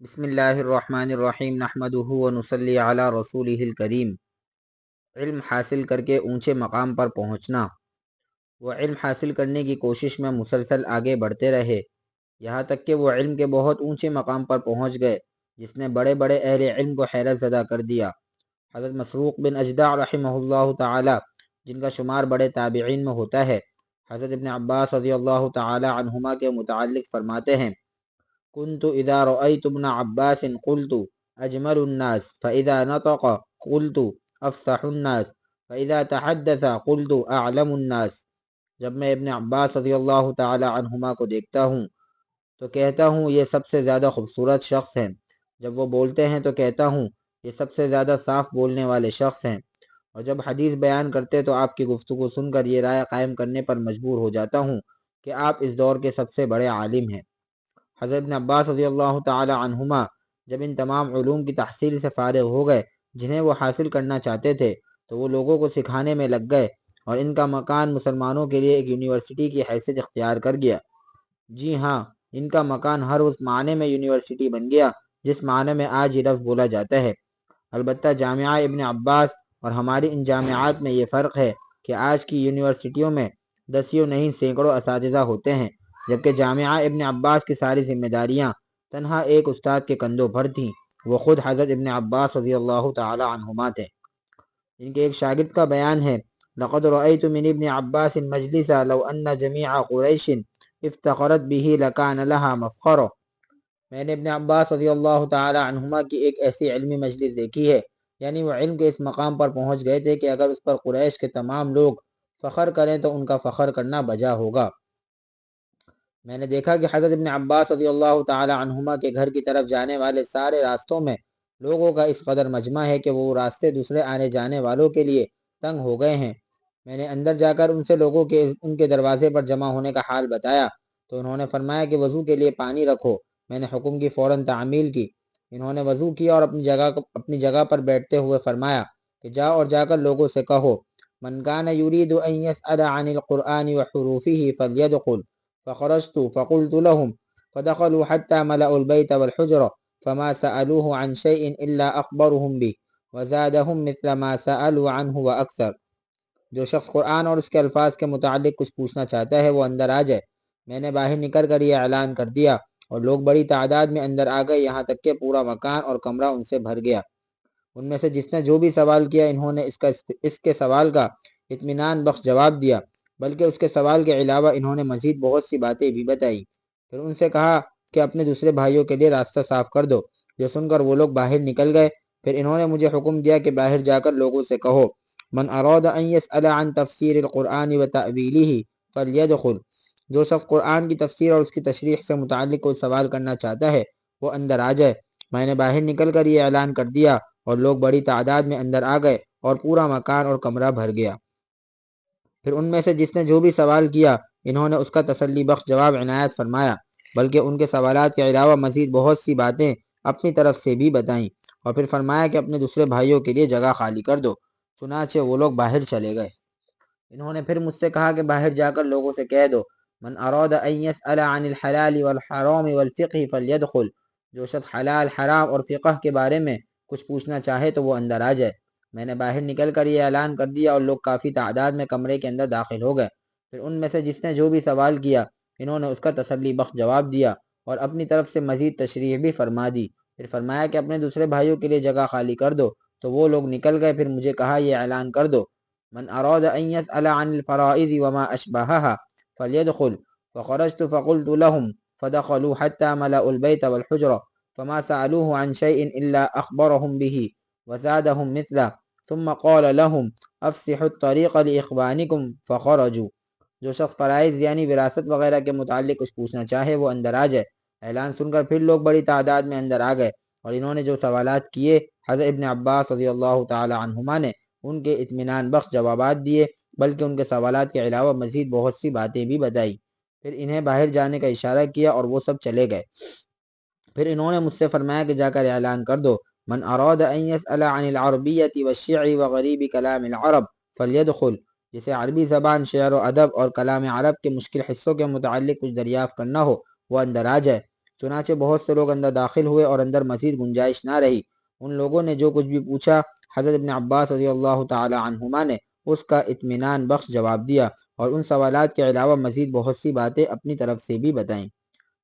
بسم اللہ الرحمن الرحیم، نحمدہ و نصلی علی رسول الکریم۔ علم حاصل کر کے اونچے مقام پر پہنچنا۔ وہ علم حاصل کرنے کی کوشش میں مسلسل آگے بڑھتے رہے۔ یہاں تک کہ وہ علم کے بہت اونچے مقام پر پہنچ گئے، جس نے بڑے بڑے اہل علم کو حیرت زدہ کر دیا۔ حضرت مسروق بن اجدع رحمہ اللہ تعالی، جن کا شمار بڑے تابعین میں ہوتا ہے، حضرت ابن عباس رضی اللہ تعالی عنہما کے متعلق فرماتے ہیں۔ كنت إذا رأيت ابن عباس قلت، أجمل الناس. فإذا نطق قلت، أفصح الناس. فإذا تحدث قلت، أعلم الناس. جب میں ابن عباس رضی اللہ تعالی عنہما کو دیکھتا ہوں، تو کہتا ہوں، یہ سب سے زیادہ خوبصورت شخص ہیں. جب وہ بولتے ہیں تو کہتا ہوں، یہ سب سے زیادہ صاف بولنے والے شخص ہیں. اور جب حدیث بیان کرتے تو آپ کی گفتگو سن کر یہ رائے قائم کرنے پر مجبور ہو جاتا ہوں کہ آپ اس دور کے سب سے بڑے عالم ہیں۔ حضرت ابن عباس رضی اللہ تعالی عنہما جب ان تمام علوم کی تحصیل سے فارغ ہو گئے، جنہیں وہ حاصل کرنا چاہتے تھے، تو وہ لوگوں کو سکھانے میں لگ گئے اور ان کا مکان مسلمانوں کے لیے ایک یونیورسٹی کی حیثیت اختیار کر گیا۔ جی ہاں ان کا مکان ہر اس معنی میں یونیورسٹی بن گیا، جس معنی میں آج یہ لفظ بولا جاتا ہے۔ البتہ جامعہ ابن عباس اور ہماری ان جامعات میں یہ فرق ہے کہ آج کی یونیورسٹیوں میں دسیوں نہیں سینکڑوں اساتذہ ہوتے ہیں۔ جبکہ جامعہ ابن عباس کی ساری ذمہ داریاں تنہا ایک استاد کے کندھوں بھر تھیں۔ وہ خود حضرت ابن عباس رضی اللہ تعالی عنہما تھے۔ ان کے ایک شاگرد کا بیان ہے، لقد رأيت من ابن عباس مجلسا لو ان جميع قریش افتخرت به لکان لها مفخر. میں نے ابن عباس رضی اللہ تعالی عنہما کی ایک ایسی علمی مجلس دیکھی ہے یعنی وہ علم کے اس مقام پر پہنچ گئے تھے کہ اگر اس پر قریش کے تمام لوگ فخر کریں تو ان کا فخر کرنا بجا ہوگا۔ میں نے دیکھا کہ حضرت ابن عباس رضی اللہ تعالی عنہما کے گھر کی طرف جانے والے سارے راستوں میں لوگوں کا اس قدر مجمع ہے کہ وہ راستے دوسرے آنے جانے والوں کے لیے تنگ ہو گئے ہیں۔ میں نے اندر جا کر ان سے لوگوں کے، ان کے دروازے پر جمع ہونے کا حال بتایا۔ تو انہوں نے فرمایا کہ وضو کے لیے پانی رکھو۔ میں نے حکم کی فوراً تعمیل کی۔ انہوں نے وضو کیا اور اپنی جگہ اپنی جگہ پر بیٹھتے ہوئے فرمایا کہ جاؤ اور جا کر لوگوں سے کہو، من كان يريد ان يسأل عن القرآن وحروفه فليدخل فخرجت، فقلت لهم، فدخلوا حتى ملأوا البيت والحجر، فما سألوه عن شيء إلا أخبرهم به، وزادهم مثل ما سألوا عنه وأكثر. جو شخص قرآن اور اس کے الفاظ کے متعلق کچھ پوچھنا چاہتا ہے، وہ اندر آ جائے۔ میں نے باہر نکل کر یہ اعلان کر دیا اور لوگ بڑی تعداد میں اندر آ گئے، یہاں تک کہ پورا مکان اور کمرہ ان سے بھر گیا۔ ان میں سے جس نے جو بھی سوال کیا، انہوں نے اس کا اس کے سوال کا اطمینان بخش جواب دیا۔ بلکہ اس کے سوال کے علاوہ انہوں نے مزید بہت سی باتیں بھی بتائی پھر ان سے کہا کہ اپنے دوسرے بھائیوں کے لیے راستہ صاف کر دو۔ جو سن کر وہ لوگ باہر نکل گئے۔ پھر انہوں نے مجھے حکم دیا کہ باہر جا کر لوگوں سے کہو، من اراد ان يسأل عن تفسیر القرآن و تعویلی فلیدخل جو شخص قرآن کی تفسیر اور اس کی تشریح سے متعلق کوئی سوال کرنا چاہتا ہے، وہ اندر آ جائے۔ میں نے باہر نکل کر یہ اعلان کر دیا اور لوگ بڑی تعداد میں اندر آ گئے اور پورا مکان اور کمرہ بھر گیا۔ پھر ان میں سے جس نے جو بھی سوال کیا، انہوں نے اس کا تسلی بخش جواب عنایت فرمایا۔ بلکہ ان کے سوالات کے علاوہ مزید بہت سی باتیں اپنی طرف سے بھی بتائیں اور پھر فرمایا کہ اپنے دوسرے بھائیوں کے لیے جگہ خالی کر دو۔ چنانچہ وہ لوگ باہر چلے گئے۔ انہوں نے پھر مجھ سے کہا کہ باہر جا کر لوگوں سے کہہ دو، من اراد ان يسأل عن الحلال والحرام والفقه فليدخل جو شخص حلال، حرام اور فقہ کے بارے میں کچھ پوچھنا چاہے تو وہ اندر آ جائے۔ میں نے باہر نکل کر یہ اعلان کر دیا اور لوگ کافی تعداد میں کمرے کے اندر داخل ہو گئے۔ پھر ان میں سے جس نے جو بھی سوال کیا، انہوں نے اس کا تسلی بخش جواب دیا اور اپنی طرف سے مزید تشریح بھی فرما دی۔ پھر فرمایا کہ اپنے دوسرے بھائیوں کے لیے جگہ خالی کر دو۔ تو وہ لوگ نکل گئے۔ پھر مجھے کہا، یہ اعلان کر دو۔ من اراد ان يسأل عن الفرائض وما اشبهها فليدخل۔ فخرجت فقلت لهم فدخلوا حتى ملأوا البيت والحجر فما سألوه عن شيء إلا أخبرهم به وزادهم مثله۔ ثم قال لهم، افسحوا الطريق لإخوانكم فخرجوا. جو شخص فرائض یعنی وراثت وغیرہ کے متعلق کچھ پوچھنا چاہے، وہ اندر آ جائے۔ اعلان سن کر پھر لوگ بڑی تعداد میں اندر آ گئے اور انہوں نے جو سوالات کیے، حضرت ابن عباس رضی اللہ تعالی عنہما نے ان کے اطمینان بخش جوابات دیے، بلکہ ان کے سوالات کے علاوہ مزید بہت سی باتیں بھی بتائی۔ پھر انہیں باہر جانے کا اشارہ کیا اور وہ سب چلے گئے۔ پھر انہوں نے مجھ سے فرمایا کہ جا کر اعلان کر دو۔ من اراد ان يسأل عن العربیت والشعر وغریب کلام العرب فلیدخل جسے عربی زبان، شعر و ادب اور کلام عرب کے مشکل حصوں کے متعلق کچھ دریافت کرنا ہو، وہ اندر آ جائے چنانچہ بہت سے لوگ اندر داخل ہوئے اور اندر مزید گنجائش نہ رہی۔ ان لوگوں نے جو کچھ بھی پوچھا، حضرت ابن عباس رضی اللہ تعالی عنہما نے اس کا اطمینان بخش جواب دیا اور ان سوالات کے علاوہ مزید بہت سی باتیں اپنی طرف سے بھی بتائیں۔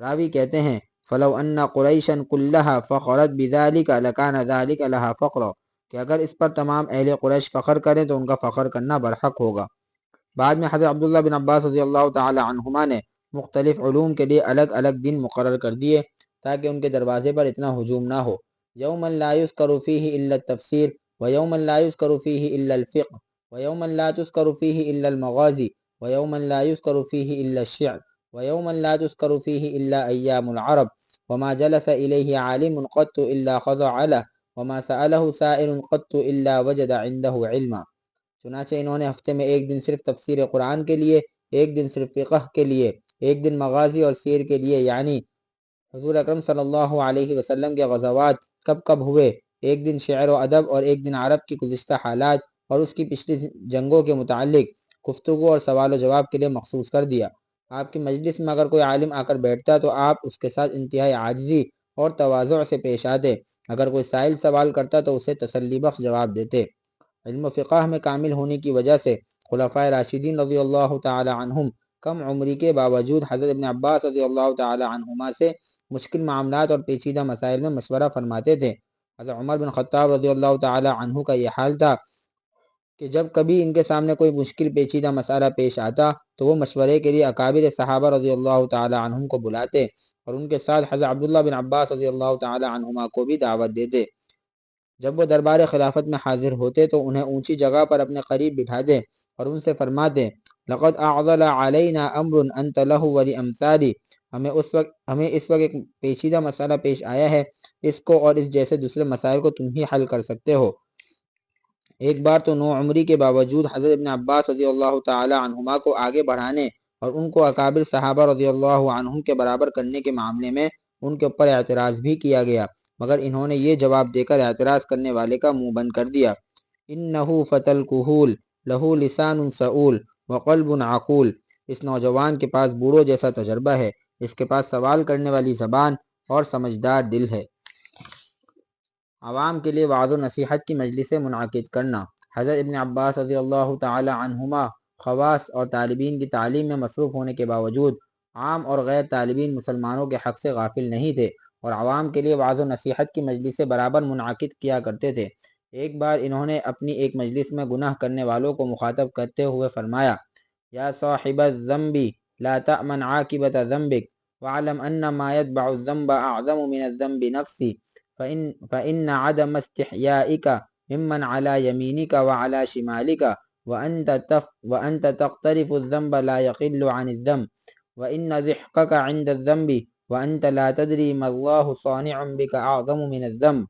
راوی کہتے ہیں فلو ان قریشن کلّہ فخرت بذالک لکان ذالک لہا فقر کہ اگر اس پر تمام اہل قریش فخر کریں تو ان کا فخر کرنا برحق ہوگا۔ بعد میں حضرت عبداللہ بن عباس رضی اللہ تعالی عنہما نے مختلف علوم کے لیے الگ الگ دن مقرر کر دیے تاکہ ان کے دروازے پر اتنا ہجوم نہ ہو۔ یوم لا يذكر فيه الا التفسیر ويوم لا يذكر فيه الا الفقه ويوم لا تذكر فيه الا المغازی ويوم لا يذكر فيه الا الشعر۔ ويوم لا تذكر فيه الا ايام العرب وما جلس اليه عالم قط الا خضع له وما سأله سائل قط الا وجد عنده علما چنانچہ انہوں نے ہفتے میں ایک دن صرف تفسیر قرآن کے لیے، ایک دن صرف فقہ کے لیے، ایک دن مغازی اور سیر کے لیے یعنی حضور اکرم صلی اللہ علیہ وسلم کے غزوات کب کب ہوئے، ایک دن شعر و ادب اور ایک دن عرب کی گزشتہ حالات اور اس کی پچھلی جنگوں کے متعلق گفتگو اور سوال و جواب کے لیے مخصوص کر دیا۔ آپ کی مجلس میں اگر کوئی عالم آ کر بیٹھتا تو آپ اس کے ساتھ انتہائی عاجزی اور توازع سے پیش آتے۔ اگر کوئی سائل سوال کرتا تو اسے تسلی بخش جواب دیتے۔ علم و فقہ میں کامل ہونے کی وجہ سے خلفۂ راشدین رضی اللہ تعالی عنہم کم عمری کے باوجود حضرت ابن عباس رضی اللہ تعالی عنہما سے مشکل معاملات اور پیچیدہ مسائل میں مشورہ فرماتے تھے۔ حضرت عمر بن خطاب رضی اللہ تعالی عنہ کا یہ حال تھا کہ جب کبھی ان کے سامنے کوئی مشکل پیچیدہ مسئلہ پیش آتا تو وہ مشورے کے لیے اکابر صحابہ رضی اللہ تعالی عنہم کو بلاتے اور ان کے ساتھ حضرت عبداللہ بن عباس رضی اللہ تعالی عنہما کو بھی دعوت دیتے۔ جب وہ دربار خلافت میں حاضر ہوتے تو انہیں اونچی جگہ پر اپنے قریب بٹھا دے اور ان سے فرماتے، لقد اعضل علینا امر انت له ولامثالی ہمیں اس وقت، ہمیں اس وقت ایک پیچیدہ مسئلہ پیش آیا ہے، اس کو اور اس جیسے دوسرے مسائل کو تم ہی حل کر سکتے ہو۔ ایک بار تو نو عمری کے باوجود حضرت ابن عباس رضی اللہ تعالی عنہما کو آگے بڑھانے اور ان کو اکابر صحابہ رضی اللہ عنہم کے برابر کرنے کے معاملے میں ان کے اوپر اعتراض بھی کیا گیا، مگر انہوں نے یہ جواب دے کر اعتراض کرنے والے کا منہ بند کر دیا۔ انہو فتل کہول، لہو لسان سعول وقلب عقول۔ اس نوجوان کے پاس بوڑھو جیسا تجربہ ہے، اس کے پاس سوال کرنے والی زبان اور سمجھدار دل ہے۔ عوام کے لیے وعظ و نصیحت کی مجلس منعقد کرنا۔ حضرت ابن عباس رضی اللہ تعالی عنہما خواص اور طالبین کی تعلیم میں مصروف ہونے کے باوجود عام اور غیر طالبین مسلمانوں کے حق سے غافل نہیں تھے اور عوام کے لیے وعظ و نصیحت کی مجلس برابر منعقد کیا کرتے تھے۔ ایک بار انہوں نے اپنی ایک مجلس میں گناہ کرنے والوں کو مخاطب کرتے ہوئے فرمایا، یا صاحب الذنب لا تأمن عاقبت ذنبک وعلم ان ما يتبع الذنب اعظم من الذنب نفسی فإن, فإن عدم استحيائك ممن على يمينك وعلى شمالك وأنت, تف وأنت تقترف الذنب لا يقل عن الذنب. وإن ضحكك عند الذنب وأنت لا تدري ما الله صانع بك أعظم من الذنب.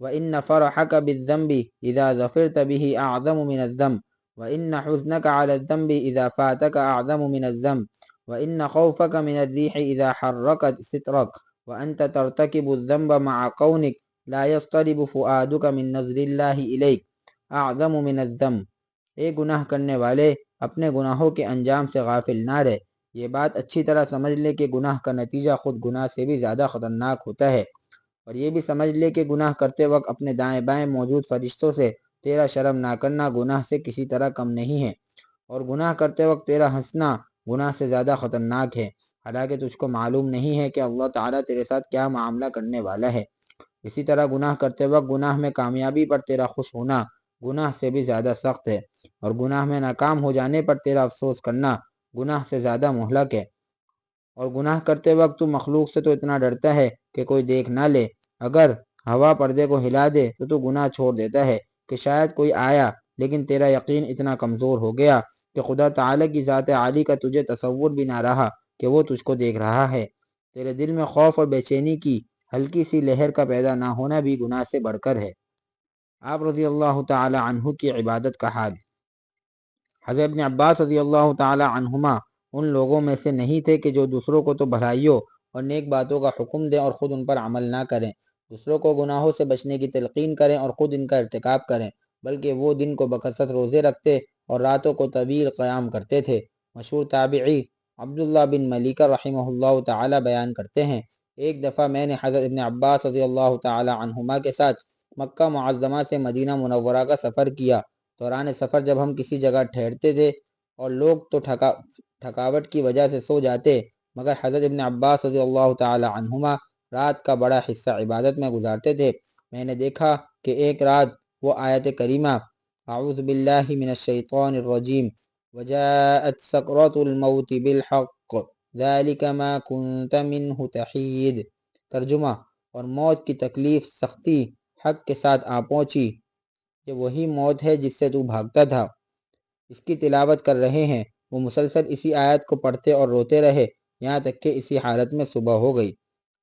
وإن فرحك بالذنب إذا ظفرت به أعظم من الذنب. وإن حزنك على الذنب إذا فاتك أعظم من الذنب. وإن خوفك من الريح إذا حركت سترك. وأنت ترتكب الذنب مع كونك لا يضطرب فؤادك من نظر الله إليك أعظم من الذنب۔ اے گناہ کرنے والے، اپنے گناہوں کے انجام سے غافل نہ رہے۔ یہ بات اچھی طرح سمجھ لے کہ گناہ کا نتیجہ خود گناہ سے بھی زیادہ خطرناک ہوتا ہے۔ اور یہ بھی سمجھ لے کہ گناہ کرتے وقت اپنے دائیں بائیں موجود فرشتوں سے تیرا شرم نہ کرنا گناہ سے کسی طرح کم نہیں ہے۔ اور گناہ کرتے وقت تیرا ہنسنا گناہ سے زیادہ خطرناک ہے۔ حالانکہ تجھ کو معلوم نہیں ہے کہ اللہ تعالیٰ تیرے ساتھ کیا معاملہ کرنے والا ہے۔ اسی طرح گناہ کرتے وقت گناہ میں کامیابی پر تیرا خوش ہونا گناہ سے بھی زیادہ سخت ہے اور گناہ میں ناکام ہو جانے پر تیرا افسوس کرنا گناہ سے زیادہ مہلک ہے۔ اور گناہ کرتے وقت تو مخلوق سے تو اتنا ڈرتا ہے کہ کوئی دیکھ نہ لے۔ اگر ہوا پردے کو ہلا دے تو تو گناہ چھوڑ دیتا ہے کہ شاید کوئی آیا لیکن تیرا یقین اتنا کمزور ہو گیا۔ کہ خدا تعالی کی ذات عالی کا تجھے تصور بھی نہ رہا کہ وہ تجھ کو دیکھ رہا ہے۔ تیرے دل میں خوف اور بے چینی کی ہلکی سی لہر کا پیدا نہ ہونا بھی گناہ سے بڑھ کر ہے۔ آپ رضی اللہ تعالی عنہ کی عبادت کا حال۔ حضرت ابن عباس رضی اللہ تعالی عنہما ان لوگوں میں سے نہیں تھے کہ جو دوسروں کو تو بھلائیوں اور نیک باتوں کا حکم دیں اور خود ان پر عمل نہ کریں۔ دوسروں کو گناہوں سے بچنے کی تلقین کریں اور خود ان کا ارتکاب کریں، بلکہ وہ دن کو بکثرت روزے رکھتے اور راتوں کو طویل قیام کرتے تھے۔ مشہور تابعی عبداللہ بن ملیکہ رحمہ اللہ تعالی بیان کرتے ہیں۔ ایک دفعہ میں نے حضرت ابن عباس رضی اللہ تعالی عنہما کے ساتھ مکہ معظمہ سے مدینہ منورہ کا سفر کیا۔ دوران سفر جب ہم کسی جگہ ٹھہرتے تھے اور لوگ تو تھکا تھکاوٹ کی وجہ سے سو جاتے، مگر حضرت ابن عباس رضی اللہ تعالی عنہما رات کا بڑا حصہ عبادت میں گزارتے تھے۔ میں نے دیکھا کہ ایک رات وہ آیت کریمہ اعوذ باللہ من الشیطان الرجیم وجاءت سکرت الموت بالحق. ذلك ما كنت منه تحید ترجمہ اور موت کی تکلیف سختی، حق کے ساتھ آ پہنچی. یہ وہی موت ہے جس سے تو بھاگتا تھا۔ اس کی تلاوت کر رہے ہیں۔ وہ مسلسل اسی آیت کو پڑھتے اور روتے رہے، یہاں تک کہ اسی حالت میں صبح ہو گئی۔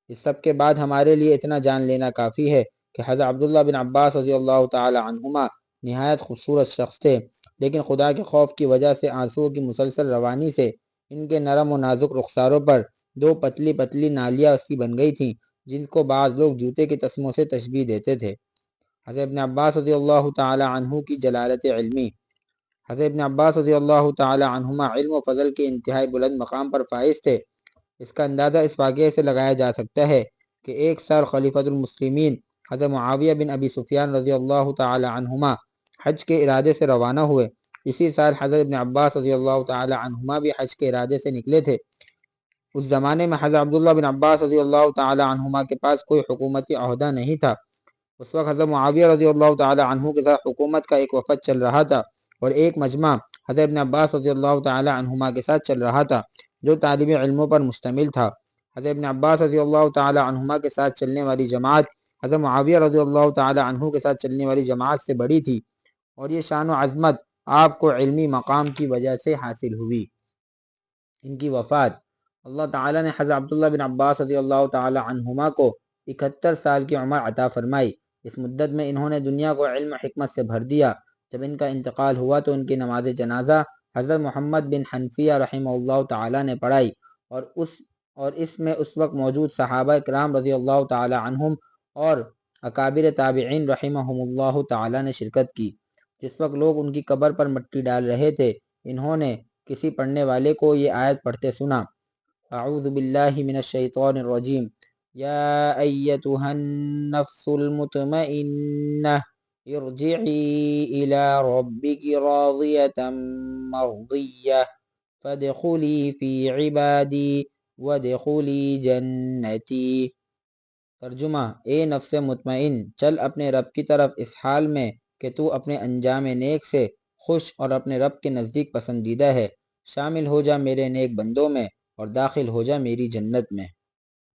اس سب کے بعد ہمارے لیے اتنا جان لینا کافی ہے کہ حضرت عبداللہ بن عباس رضی اللہ تعالی عنہما نہایت خوبصورت شخص تھے۔ لیکن خدا کے خوف کی وجہ سے آنسو کی مسلسل روانی سے ان کے نرم و نازک رخساروں پر دو پتلی پتلی نالیاں سی بن گئی تھیں، جن کو بعض لوگ جوتے کے تسموں سے تشبیح دیتے تھے۔ حضرت ابن عباس رضی اللہ تعالی عنہ کی جلالت علمی۔ حضرت ابن عباس رضی اللہ تعالی عنہما علم و فضل کے انتہائی بلند مقام پر فائز تھے۔ اس کا اندازہ اس واقعے سے لگایا جا سکتا ہے کہ ایک سال خلیفۃ المسلمین حضرت معاویہ بن ابی سفیان رضی اللہ تعالی عنہما حج کے ارادے سے روانہ ہوئے۔ اسی سال حضرت ابن عباس رضی اللہ تعالی عنہما بھی حج کے ارادے سے نکلے تھے۔ اس زمانے میں حضرت عبداللہ بن عباس رضی اللہ تعالی عنہما کے پاس کوئی حکومتی عہدہ نہیں تھا۔ اس وقت حضرت معاویہ رضی اللہ تعالی عنہ کے ساتھ حکومت کا ایک وفد چل رہا تھا اور ایک مجمع حضرت ابن عباس رضی اللہ تعالی عنہما کے ساتھ چل رہا تھا جو طالب علموں پر مشتمل تھا۔ حضرت ابن عباس رضی اللہ تعالی عنہما کے ساتھ چلنے والی جماعت حضرت معاویہ رضی اللہ تعالی عنہ کے ساتھ چلنے والی جماعت سے بڑی تھی۔ اور یہ شان و عظمت آپ کو علمی مقام کی وجہ سے حاصل ہوئی۔ ان کی وفات۔ اللہ تعالی نے حضرت عبداللہ بن عباس رضی اللہ تعالی عنہما کو اکہتر سال کی عمر عطا فرمائی۔ اس مدت میں انہوں نے دنیا کو علم حکمت سے بھر دیا۔ جب ان کا انتقال ہوا تو ان کی نماز جنازہ حضرت محمد بن حنفیہ رحمہ اللہ تعالی نے پڑھائی۔ اور اس اور اس میں اس وقت موجود صحابہ کرام رضی اللہ تعالی عنہم اور اکابر تابعین رحمہم اللہ تعالی نے شرکت کی۔ جس وقت لوگ ان کی قبر پر مٹی ڈال رہے تھے، انہوں نے کسی پڑھنے والے کو یہ آیت پڑھتے سنا۔ اعوذ باللہ من الشیطان الرجیم۔ یا ایتها النفس المطمئنہ، ارجعی الى ربک راضیتا مرضیہ فادخلی فی عبادی ودخلی جنتی۔ ترجمہ اے نفس مطمئن، چل اپنے رب کی طرف اس حال میں۔ کہ تو اپنے انجام نیک سے خوش اور اپنے رب کے نزدیک پسندیدہ ہے۔ شامل ہو جا میرے نیک بندوں میں اور داخل ہو جا میری جنت میں۔